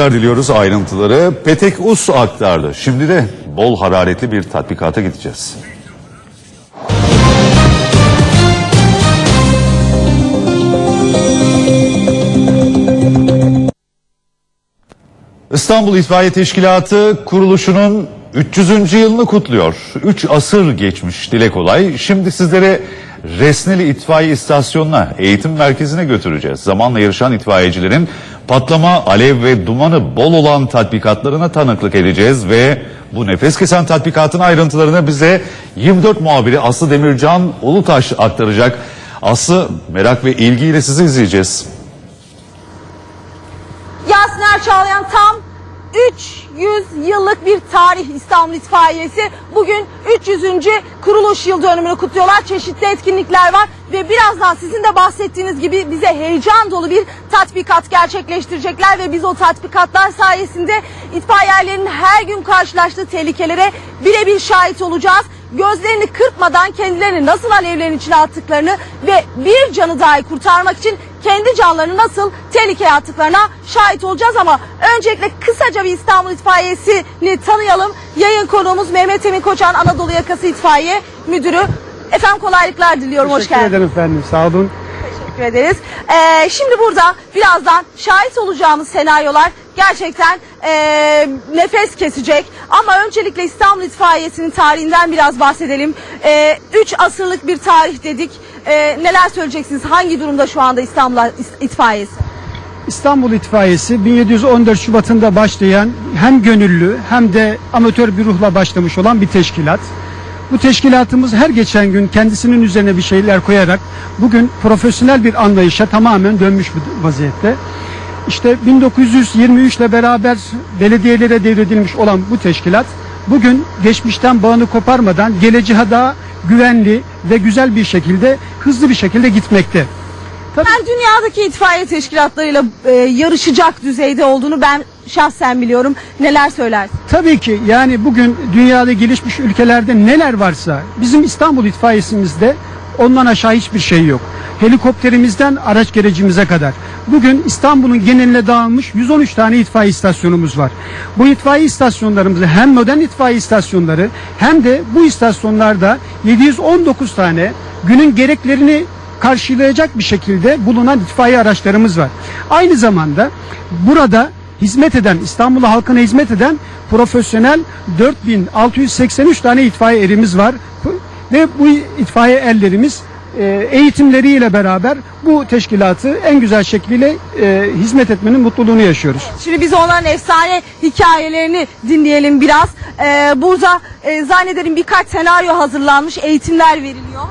diliyoruz ayrıntıları. Petek Us aktardı. Şimdi de bol hararetli bir tatbikata gideceğiz. İstanbul İtfaiye Teşkilatı kuruluşunun 300. yılını kutluyor. 3 asır geçmiş dile kolay. Şimdi sizlere Resneli İtfaiye İstasyonu'na, eğitim merkezine götüreceğiz. Zamanla yarışan itfaiyecilerin patlama, alev ve dumanı bol olan tatbikatlarına tanıklık edeceğiz ve bu nefes kesen tatbikatın ayrıntılarını bize 24 muhabiri Aslı Demircan Ulutaş aktaracak. Aslı merak ve ilgiyle sizi izleyeceğiz. Yasin Erçağlayan tam 300 yıllık bir tarih İstanbul İtfaiyesi. Bugün 300. kuruluş yıl dönümünü kutluyorlar. Çeşitli etkinlikler var ve birazdan sizin de bahsettiğiniz gibi bize heyecan dolu bir tatbikat gerçekleştirecekler ve biz o tatbikatlar sayesinde itfaiyelerin her gün karşılaştığı tehlikelere birebir şahit olacağız. Gözlerini kırpmadan kendilerini nasıl alevlerin içine attıklarını ve bir canı dahi kurtarmak için kendi canlarını nasıl tehlikeye attıklarına şahit olacağız ama öncelikle kısaca bir İstanbul İtfaiyesi'ni tanıyalım. Yayın konuğumuz Mehmet Emin Koçan Anadolu Yakası İtfaiye Müdürü. Efendim kolaylıklar diliyorum. Hoş Teşekkür geldiniz. ederim efendim. Sağ olun. Teşekkür ederiz. Ee, şimdi burada birazdan şahit olacağımız senaryolar gerçekten ee, nefes kesecek. Ama öncelikle İstanbul İtfaiyesi'nin tarihinden biraz bahsedelim. 3 asırlık bir tarih dedik. Ee, neler söyleyeceksiniz? Hangi durumda şu anda İstanbul İtfaiyesi? İstanbul İtfaiyesi 1714 Şubat'ında başlayan hem gönüllü hem de amatör bir ruhla başlamış olan bir teşkilat. Bu teşkilatımız her geçen gün kendisinin üzerine bir şeyler koyarak bugün profesyonel bir anlayışa tamamen dönmüş bir vaziyette. İşte 1923 ile beraber belediyelere devredilmiş olan bu teşkilat bugün geçmişten bağını koparmadan geleceğe daha güvenli ve güzel bir şekilde hızlı bir şekilde gitmekte. Tabii Ben dünyadaki itfaiye teşkilatlarıyla e, yarışacak düzeyde olduğunu ben şahsen biliyorum. Neler söylersin? Tabii ki yani bugün dünyada gelişmiş ülkelerde neler varsa bizim İstanbul itfaiyesimizde ondan aşağı hiçbir şey yok. Helikopterimizden araç gerecimize kadar. Bugün İstanbul'un geneline dağılmış 113 tane itfaiye istasyonumuz var. Bu itfaiye istasyonlarımızı hem modern itfaiye istasyonları hem de bu istasyonlarda 719 tane günün gereklerini karşılayacak bir şekilde bulunan itfaiye araçlarımız var. Aynı zamanda burada hizmet eden, İstanbul halkına hizmet eden profesyonel 4683 tane itfaiye erimiz var. Ve bu itfaiye erlerimiz e, eğitimleriyle beraber bu teşkilatı en güzel şekliyle e, hizmet etmenin mutluluğunu yaşıyoruz. Şimdi biz onların efsane hikayelerini dinleyelim biraz. Ee, burada e, zannederim birkaç senaryo hazırlanmış, eğitimler veriliyor.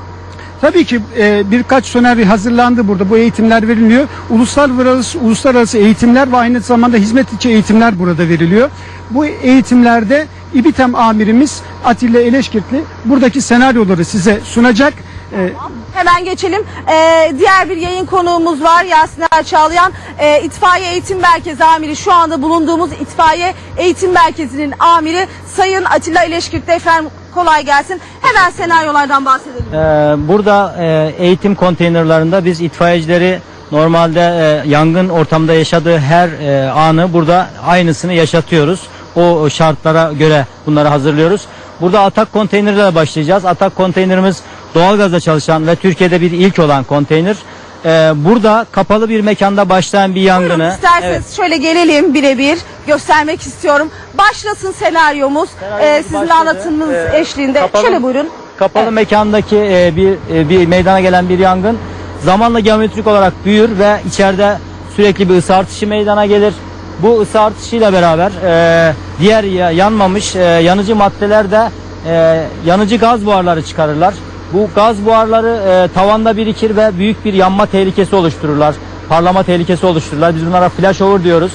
Tabii ki e, birkaç senaryo hazırlandı burada. Bu eğitimler veriliyor. Uluslararası uluslararası eğitimler ve aynı zamanda hizmet içi eğitimler burada veriliyor. Bu eğitimlerde İBİTEM amirimiz Atilla Eleşkirtli buradaki senaryoları size sunacak. E, Hemen geçelim. Ee, diğer bir yayın konuğumuz var Yasin Erçağlayan. Ee, İtfaiye Eğitim Merkezi amiri şu anda bulunduğumuz İtfaiye Eğitim Merkezi'nin amiri Sayın Atilla İleşkirt'te efendim kolay gelsin. Hemen senaryolardan bahsedelim. Ee, burada e, eğitim konteynerlarında biz itfaiyecileri normalde e, yangın ortamda yaşadığı her e, anı burada aynısını yaşatıyoruz. O şartlara göre bunları hazırlıyoruz. Burada atak konteynerle başlayacağız. Atak konteynerimiz doğalgazla çalışan ve Türkiye'de bir ilk olan konteyner. Ee, burada kapalı bir mekanda başlayan bir Buyurun yangını isterseniz Evet. şöyle gelelim birebir göstermek istiyorum. Başlasın senaryomuz. Senaryomuz Ee, sizin başladı. anlatımınız Ee, eşliğinde. kapalı- Şöyle buyurun. Kapalı Evet. mekandaki e, bir e, bir meydana gelen bir yangın zamanla geometrik olarak büyür ve içeride sürekli bir ısı artışı meydana gelir. Bu ısı artışıyla beraber e, diğer ya- yanmamış e, yanıcı maddeler de e, yanıcı gaz buharları çıkarırlar. Bu gaz buharları e, tavanda birikir ve büyük bir yanma tehlikesi oluştururlar. Parlama tehlikesi oluştururlar. Biz bunlara flash over diyoruz.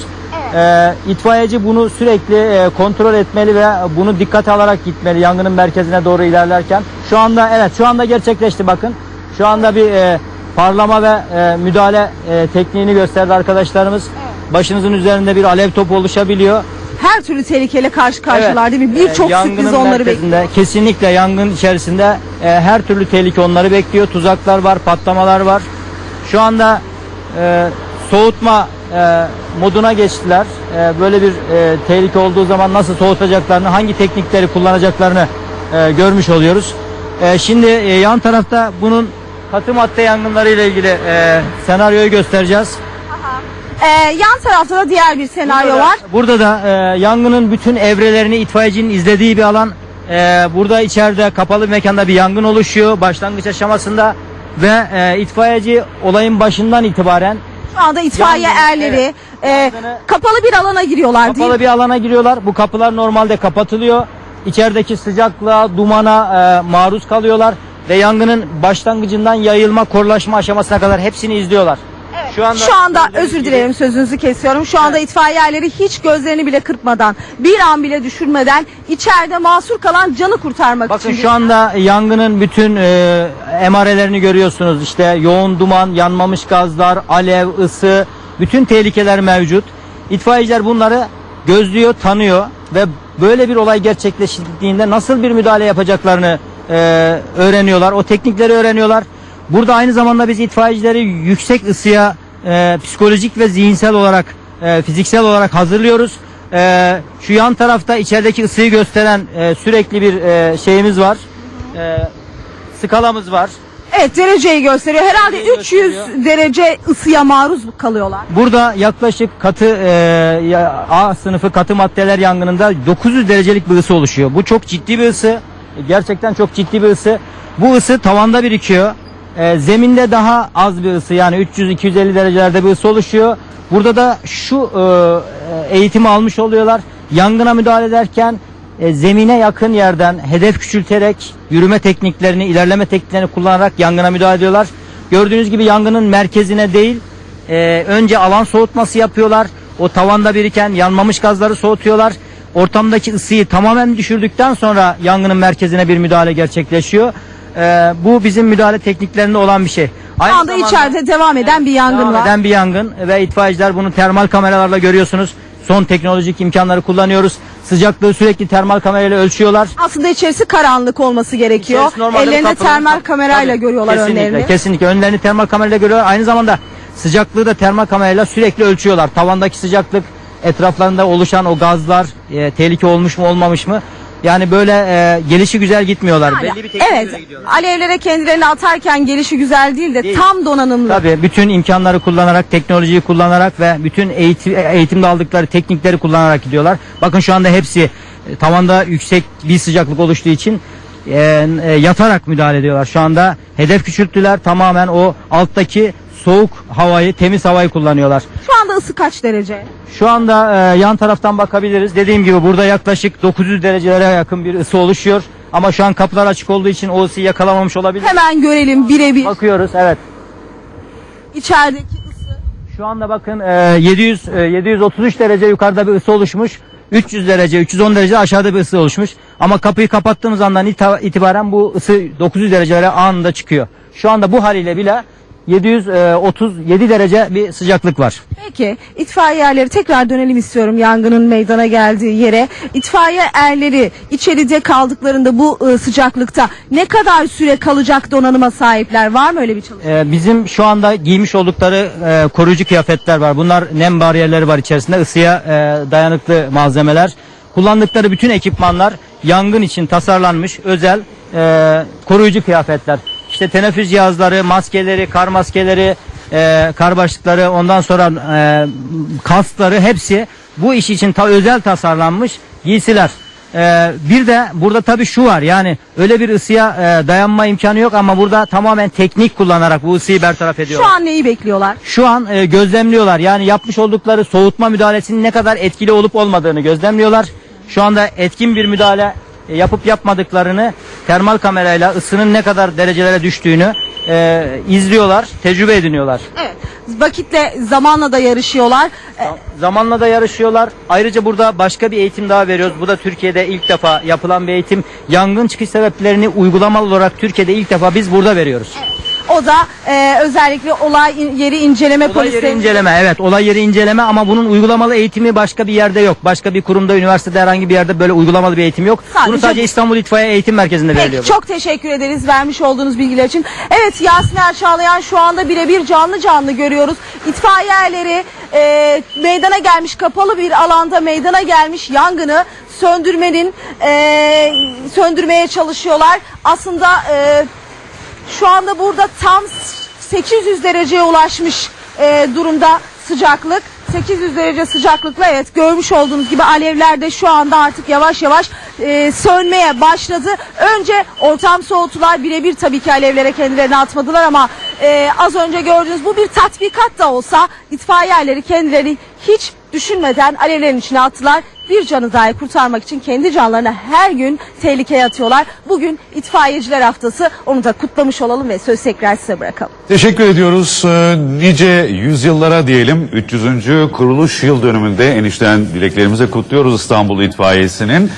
E, itfaiyeci bunu sürekli e, kontrol etmeli ve bunu dikkate alarak gitmeli yangının merkezine doğru ilerlerken. Şu anda evet şu anda gerçekleşti bakın. Şu anda bir e, parlama ve e, müdahale e, tekniğini gösterdi arkadaşlarımız. Başınızın üzerinde bir alev topu oluşabiliyor. Her türlü tehlikeyle karşı karşılar Evet. değil mi? Birçok E, sürpriz onları bekliyor. Kesinlikle yangın içerisinde e, her türlü tehlike onları bekliyor. Tuzaklar var, patlamalar var. Şu anda e, soğutma e, moduna geçtiler. E, böyle bir e, tehlike olduğu zaman nasıl soğutacaklarını, hangi teknikleri kullanacaklarını e, görmüş oluyoruz. E, şimdi e, yan tarafta bunun katı madde yangınları ile ilgili e, senaryoyu göstereceğiz. Ee, yan tarafta da diğer bir senaryo Burada da- var. Burada da e, yangının bütün evrelerini itfaiyecinin izlediği bir alan. E, burada içeride kapalı bir mekanda bir yangın oluşuyor başlangıç aşamasında ve e, itfaiyeci olayın başından itibaren Şu anda itfaiye Yangın, erleri e, Yangını- kapalı bir alana giriyorlar değil kapalı bir alana giriyorlar. Bu kapılar normalde kapatılıyor. İçerideki sıcaklığa, dumana e, maruz kalıyorlar ve yangının başlangıcından yayılma, korlaşma aşamasına kadar hepsini izliyorlar. Şu anda, Şu anda özür dilerim sözünüzü kesiyorum. Şu anda itfaiye erleri hiç gözlerini bile kırpmadan, bir an bile düşürmeden içeride mahsur kalan canı kurtarmak Bakın için. şu anda yangının bütün e, emarelerini görüyorsunuz. İşte yoğun duman, yanmamış gazlar, alev, ısı, bütün tehlikeler mevcut. İtfaiyeciler bunları gözlüyor, tanıyor ve böyle bir olay gerçekleştiğinde nasıl bir müdahale yapacaklarını e, öğreniyorlar. O teknikleri öğreniyorlar. Burada aynı zamanda biz itfaiyecileri yüksek ısıya e, psikolojik ve zihinsel olarak, e, fiziksel olarak hazırlıyoruz. E, şu yan tarafta içerideki ısıyı gösteren e, sürekli bir e, şeyimiz var. E, skalamız var. Evet dereceyi gösteriyor. Herhalde Dereceyi 300 gösteriyor. derece ısıya maruz kalıyorlar. Burada yaklaşık katı e, A sınıfı katı maddeler yangınında 900 derecelik bir ısı oluşuyor. Bu çok ciddi bir ısı. Gerçekten çok ciddi bir ısı. Bu ısı tavanda birikiyor. E, zeminde daha az bir ısı yani 300-250 derecelerde bir ısı oluşuyor. Burada da şu e, eğitimi almış oluyorlar. Yangına müdahale ederken e, zemine yakın yerden hedef küçülterek yürüme tekniklerini, ilerleme tekniklerini kullanarak yangına müdahale ediyorlar. Gördüğünüz gibi yangının merkezine değil, e, önce alan soğutması yapıyorlar. O tavanda biriken yanmamış gazları soğutuyorlar. Ortamdaki ısıyı tamamen düşürdükten sonra yangının merkezine bir müdahale gerçekleşiyor. E, bu bizim müdahale tekniklerinde olan bir şey. Şu Aynı anda zamanda- içeride devam eden bir yangın Devam var. eden bir yangın ve itfaiyeciler bunu termal kameralarla görüyorsunuz. Son teknolojik imkanları kullanıyoruz. Sıcaklığı sürekli termal kamerayla ölçüyorlar. Aslında içerisi karanlık olması gerekiyor. İçerisi normalde Ellerinde kapalı. termal kamerayla Tabii, görüyorlar kesinlikle, önlerini. Kesinlikle önlerini termal kamerayla görüyorlar. Aynı zamanda sıcaklığı da termal kamerayla sürekli ölçüyorlar. Tavandaki sıcaklık, etraflarında oluşan o gazlar, e, tehlike olmuş mu olmamış mı? Yani böyle e, gelişi güzel gitmiyorlar. Hala- Belli bir evet. Alevlere kendilerini atarken gelişi güzel değil de Değil. tam donanımlı. Tabii bütün imkanları kullanarak, teknolojiyi kullanarak ve bütün eğitim, eğitimde aldıkları teknikleri kullanarak gidiyorlar. Bakın şu anda hepsi e, tavanda yüksek bir sıcaklık oluştuğu için e, e, yatarak müdahale ediyorlar. Şu anda hedef küçülttüler. Tamamen o alttaki soğuk havayı, temiz havayı kullanıyorlar. Şu anda ısı kaç derece? Şu anda e, yan taraftan bakabiliriz. Dediğim gibi burada yaklaşık 900 derecelere yakın bir ısı oluşuyor. Ama şu an kapılar açık olduğu için o ısıyı yakalamamış olabilir. Hemen görelim birebir Bakıyoruz. Evet. içerideki ısı. Şu anda bakın e, 700 e, 733 derece yukarıda bir ısı oluşmuş. 300 derece, 310 derece aşağıda bir ısı oluşmuş. Ama kapıyı kapattığımız andan ita- itibaren bu ısı 900 derecelere anında çıkıyor. Şu anda bu haliyle bile 737 derece bir sıcaklık var. Peki itfaiye erleri tekrar dönelim istiyorum yangının meydana geldiği yere. İtfaiye erleri içeride kaldıklarında bu ı, sıcaklıkta ne kadar süre kalacak donanıma sahipler? Var mı öyle bir çalışma? E, bizim şu anda giymiş oldukları e, koruyucu kıyafetler var. Bunlar nem bariyerleri var içerisinde. ısıya e, dayanıklı malzemeler. Kullandıkları bütün ekipmanlar yangın için tasarlanmış özel e, koruyucu kıyafetler. İşte teneffüs cihazları, maskeleri, kar maskeleri, e, kar başlıkları, ondan sonra e, kaskları hepsi bu iş için ta özel tasarlanmış giysiler. E, bir de burada tabii şu var yani öyle bir ısıya e, dayanma imkanı yok ama burada tamamen teknik kullanarak bu ısıyı bertaraf Şu ediyorlar. an neyi bekliyorlar? Şu an e, gözlemliyorlar. Yani yapmış oldukları soğutma müdahalesinin ne kadar etkili olup olmadığını gözlemliyorlar. Şu anda etkin bir müdahale e, yapıp yapmadıklarını termal kamerayla ısının ne kadar derecelere düştüğünü e, izliyorlar, tecrübe ediniyorlar. Evet. Vakitle zamanla da yarışıyorlar. E, Zamanla da yarışıyorlar. Ayrıca burada başka bir eğitim daha veriyoruz. Bu da Türkiye'de ilk defa yapılan bir eğitim. Yangın çıkış sebeplerini uygulamalı olarak Türkiye'de ilk defa biz burada veriyoruz. O da e, özellikle olay yeri inceleme Olay yeri polisi. inceleme evet olay yeri inceleme ama bunun uygulamalı eğitimi başka bir yerde yok. Başka bir kurumda üniversitede herhangi bir yerde böyle uygulamalı bir eğitim yok. Sadece- Bunu sadece İstanbul İtfaiye Eğitim Merkezi'nde veriliyor. Peki çok teşekkür ederiz vermiş olduğunuz bilgiler için. Evet Yasin Erçağlayan şu anda birebir canlı canlı görüyoruz. İtfaiye erleri e, meydana gelmiş kapalı bir alanda meydana gelmiş yangını söndürmenin e, söndürmeye çalışıyorlar. Aslında e, şu anda burada tam 800 dereceye ulaşmış e, durumda sıcaklık. 800 derece sıcaklıkla evet görmüş olduğunuz gibi alevler de şu anda artık yavaş yavaş e, sönmeye başladı. Önce ortam soğutular birebir tabii ki alevlere kendilerini atmadılar ama e, az önce gördüğünüz bu bir tatbikat da olsa itfaiyeleri kendileri hiç düşünmeden alevlerin içine attılar. Bir canı dahi kurtarmak için kendi canlarını her gün tehlikeye atıyorlar. Bugün itfaiyeciler haftası onu da kutlamış olalım ve söz tekrar size bırakalım. Teşekkür ediyoruz. Ee, Nice yüzyıllara diyelim 300. kuruluş yıl dönümünde enişten dileklerimizi kutluyoruz İstanbul İtfaiyesi'nin.